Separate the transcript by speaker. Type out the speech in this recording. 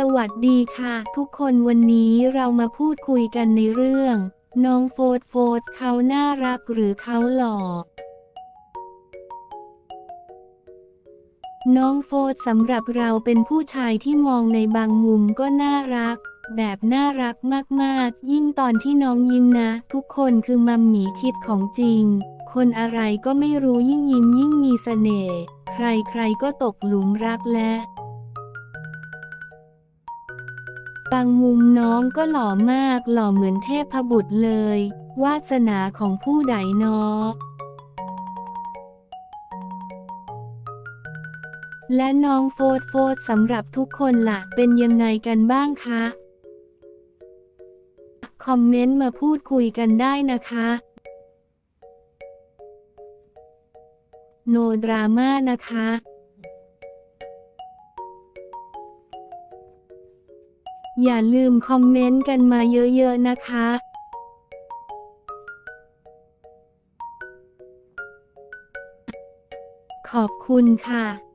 Speaker 1: สวัสดีค่ะ ทุกคนวันนี้เรามาพูดคุยกันในเรื่อง น้องโฟดโฟดเขาน่ารักหรือเขาหล่อน้องโฟดสำหรับเราเป็นผู้ชายที่มองในบางมุมก็น่ารัก แบบน่ารักมากๆ ยิ่งตอนที่น้องยิ้มนะ ทุกคนคือมัมหมีคิดของจริง คนอะไรก็ไม่รู้ยิ่งยิ้มยิ่งมีเสน่ห์ใครๆก็ตกหลุมรักและ บางมุมน้องก็หล่อมากหล่อเหมือนเทพบุตรเลย วาสนาของผู้ใดนอและน้องโฟดโฟดสำหรับทุกคนล่ะ เป็นยังไงกันบ้างคะ คอมเมนต์มาพูดคุยกันได้นะคะ โนดราม่านะคะ อย่าลืมคอมเมนต์กันมาเยอะๆนะคะขอบคุณค่ะ